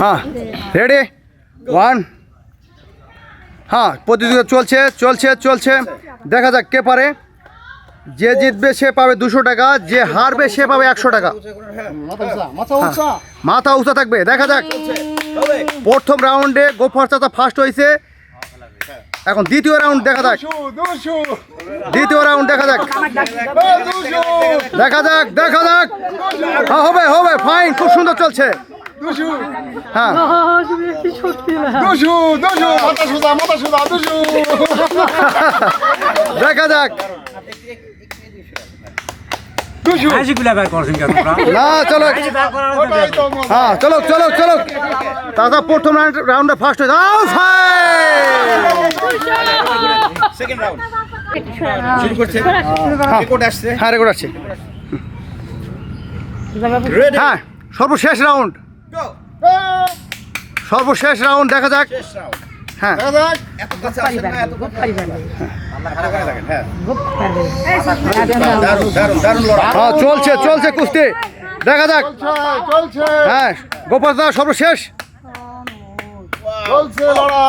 হ্যাঁ। Ready one হ্যাঁ প্রতিযোগিতা চলছে চলছে চলছে। দেখা যাক কে পারে। যে জিতবে সে পাবে দুশো টাকা, যে হারবে সে পাবে একশো টাকা। মাথা উঁচা থাকবে, দেখা যাক। প্রথম রাউন্ডে গোফার চাচা ফার্স্ট হয়েছে এখন দ্বিতীয় রাউন্ড দেখা যাক। দ্বিতীয় রাউন্ড দেখা যাক। দেখা যাক দেখা যাক। হ্যাঁ ফাইন খুব সুন্দর চলছে। হ্যাঁ। দেখা যাক। না চলো। হ্যাঁ চলো চলো চলো। দাদা প্রথম রাউন্ডে ফার্স্ট! সেকেন্ড রাউন্ড শুরু রেকর্ড আসছে। হ্যাঁ হ্যাঁ সর্বশেষ রাউন্ড গো সর্বশেষ রাউন্ড দেখা যাক। হ্যাঁ। হ্যাঁ। হ্যাঁ চলছে চলছে কুস্তি। দেখা যাক। হ্যাঁ গোপাল দা সর্বশেষ।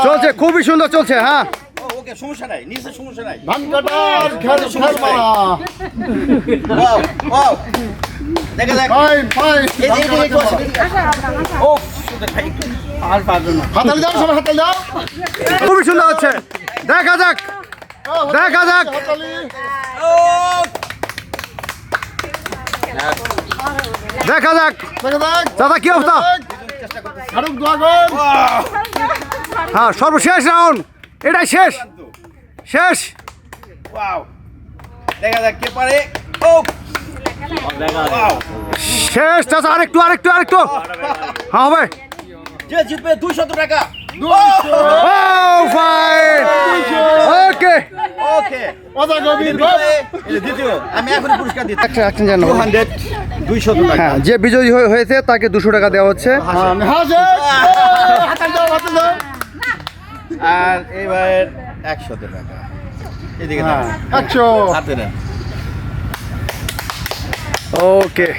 চলছে খুবই সুন্দর চলছে হ্যাঁ। সমস্যা নাই নিচে সমস্যা নাই। দেখা যাক। ফাইন ফাইন এই যে এই যে ও আর পারবে না। হাতালি দাও সবাই হাতালি দাও। খুবই সুন্দর হচ্ছে। দেখা যাক দেখা যাক। দেখা যাক। দাদা কি অবস্থা? হ্যাঁ সর্বশেষ রাউন্ড। এটাই শেষ। শেষ। ওয়াও। দেখা যাক কে পারে। ও শেষ চাচা আরেকটু আরেকটু আরেকটু। হ্যাঁ হবে। যে জিতবে? 200 টাকা। ওকে ওকে অদা গভীর এই যে আমি এখন পুরস্কার দিচ্ছি। একটা একটা জানো 200 200 টাকা। হ্যাঁ যে বিজয়ী হয়ে- হয়েছে তাকে দুশো টাকা দেওয়া হচ্ছে। দাও আর এবার 100 টাকা। এদিকে হ্যাঁ একশো। হাতে নেন। ওকে